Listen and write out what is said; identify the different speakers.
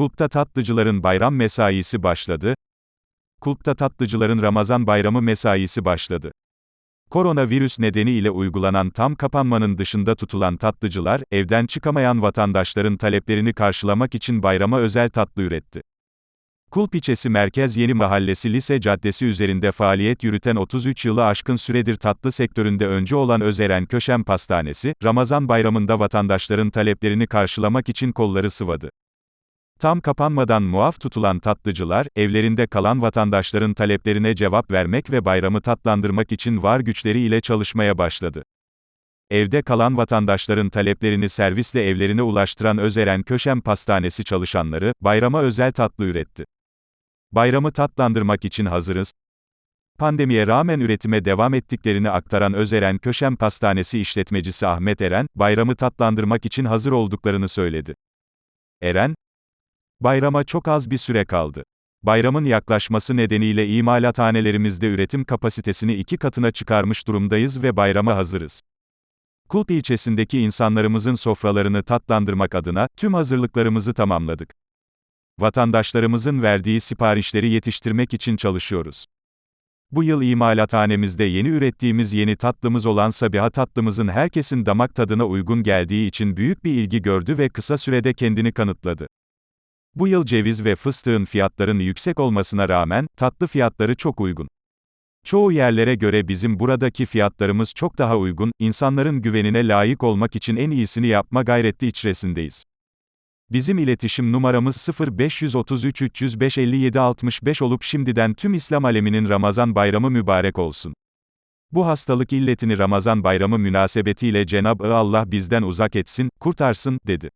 Speaker 1: Kulpta tatlıcıların bayram mesaisi başladı. Kulpta tatlıcıların Ramazan bayramı mesaisi başladı. Koronavirüs nedeniyle uygulanan tam kapanmanın dışında tutulan tatlıcılar, evden çıkamayan vatandaşların taleplerini karşılamak için bayrama özel tatlı üretti. Kulp ilçesi Merkez Yeni Mahallesi Lise Caddesi üzerinde faaliyet yürüten 33 yılı aşkın süredir tatlı sektöründe öncü olan Özeren Köşem Pastanesi, Ramazan bayramında vatandaşların taleplerini karşılamak için kolları sıvadı. Tam kapanmadan muaf tutulan tatlıcılar, evlerinde kalan vatandaşların taleplerine cevap vermek ve bayramı tatlandırmak için var güçleriyle çalışmaya başladı. Evde kalan vatandaşların taleplerini servisle evlerine ulaştıran Özeren Köşem Pastanesi çalışanları, bayrama özel tatlı üretti. Bayramı tatlandırmak için hazırız. Pandemiye rağmen üretime devam ettiklerini aktaran Özeren Köşem Pastanesi işletmecisi Ahmet Eren, bayramı tatlandırmak için hazır olduklarını söyledi. Eren, Bayrama çok az bir süre kaldı. Bayramın yaklaşması nedeniyle imalathanelerimizde üretim kapasitesini iki katına çıkarmış durumdayız ve bayrama hazırız. Kulp ilçesindeki insanlarımızın sofralarını tatlandırmak adına tüm hazırlıklarımızı tamamladık. Vatandaşlarımızın verdiği siparişleri yetiştirmek için çalışıyoruz. Bu yıl imalathanemizde yeni ürettiğimiz yeni tatlımız olan Sabiha tatlımızın herkesin damak tadına uygun geldiği için büyük bir ilgi gördü ve kısa sürede kendini kanıtladı. Bu yıl ceviz ve fıstığın fiyatların yüksek olmasına rağmen, tatlı fiyatları çok uygun. Çoğu yerlere göre bizim buradaki fiyatlarımız çok daha uygun, insanların güvenine layık olmak için en iyisini yapma gayreti içerisindeyiz. Bizim iletişim numaramız 0533 305 57 65 olup şimdiden tüm İslam aleminin Ramazan bayramı mübarek olsun. Bu hastalık illetini Ramazan bayramı münasebetiyle Cenab-ı Allah bizden uzak etsin, kurtarsın, dedi.